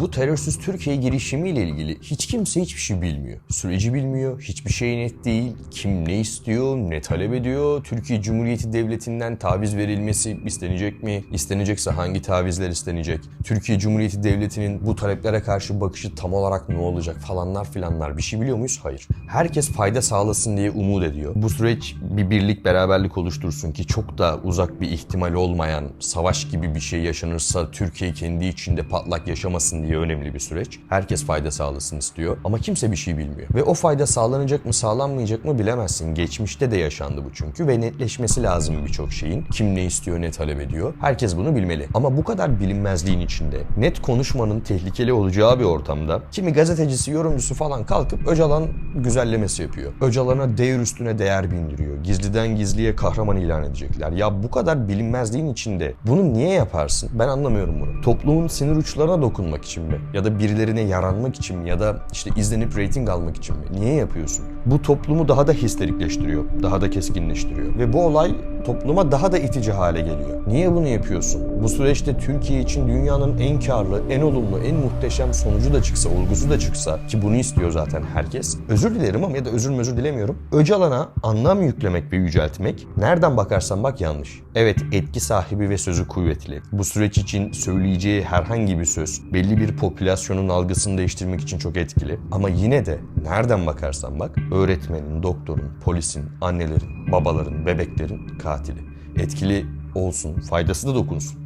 Bu terörsüz Türkiye girişimiyle ilgili hiç kimse hiçbir şey bilmiyor. Süreci bilmiyor, hiçbir şey net değil. Kim ne istiyor, ne talep ediyor, Türkiye Cumhuriyeti Devleti'nden taviz verilmesi istenecek mi? İstenecekse hangi tavizler istenecek? Türkiye Cumhuriyeti Devleti'nin bu taleplere karşı bakışı tam olarak ne olacak falanlar filanlar bir şey biliyor muyuz? Hayır. Herkes fayda sağlasın diye umut ediyor. Bu süreç bir birlik beraberlik oluştursun ki çok da uzak bir ihtimal olmayan savaş gibi bir şey yaşanırsa Türkiye kendi içinde patlak yaşamasın diye önemli bir süreç. Herkes fayda sağlasın istiyor ama kimse bir şey bilmiyor. Ve o fayda sağlanacak mı sağlanmayacak mı bilemezsin. Geçmişte de yaşandı bu çünkü ve netleşmesi lazım birçok şeyin. Kim ne istiyor ne talep ediyor. Herkes bunu bilmeli. Ama bu kadar bilinmezliğin içinde net konuşmanın tehlikeli olacağı bir ortamda kimi gazetecisi, yorumcusu falan kalkıp Öcalan güzellemesi yapıyor. Öcalan'a değer üstüne değer bindiriyor. Gizliden gizliye kahraman ilan edecekler. Ya bu kadar bilinmezliğin içinde bunu niye yaparsın? Ben anlamıyorum bunu. Toplumun sinir uçlarına dokunmak için mi? Ya da birilerine yaranmak için mi? Ya da işte izlenip reyting almak için mi? Niye yapıyorsun? Bu toplumu daha da histerikleştiriyor. Daha da keskinleştiriyor. Ve bu olay topluma daha da itici hale geliyor. Niye bunu yapıyorsun? Bu süreçte Türkiye için dünyanın en karlı, en olumlu, en muhteşem sonucu da çıksa, olgusu da çıksa ki bunu istiyor zaten herkes. Özür dilerim ama ya da özür özür dilemiyorum. Öcalan'a anlam yüklemek ve yüceltmek nereden bakarsan bak yanlış. Evet etki sahibi ve sözü kuvvetli. Bu süreç için söyleyeceği herhangi bir söz belli bir popülasyonun algısını değiştirmek için çok etkili. Ama yine de nereden bakarsan bak öğretmenin, doktorun, polisin, annelerin, babaların, bebeklerin katili. Etkili olsun, faydası da dokunsun.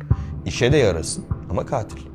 İşe de yarasın ama katil.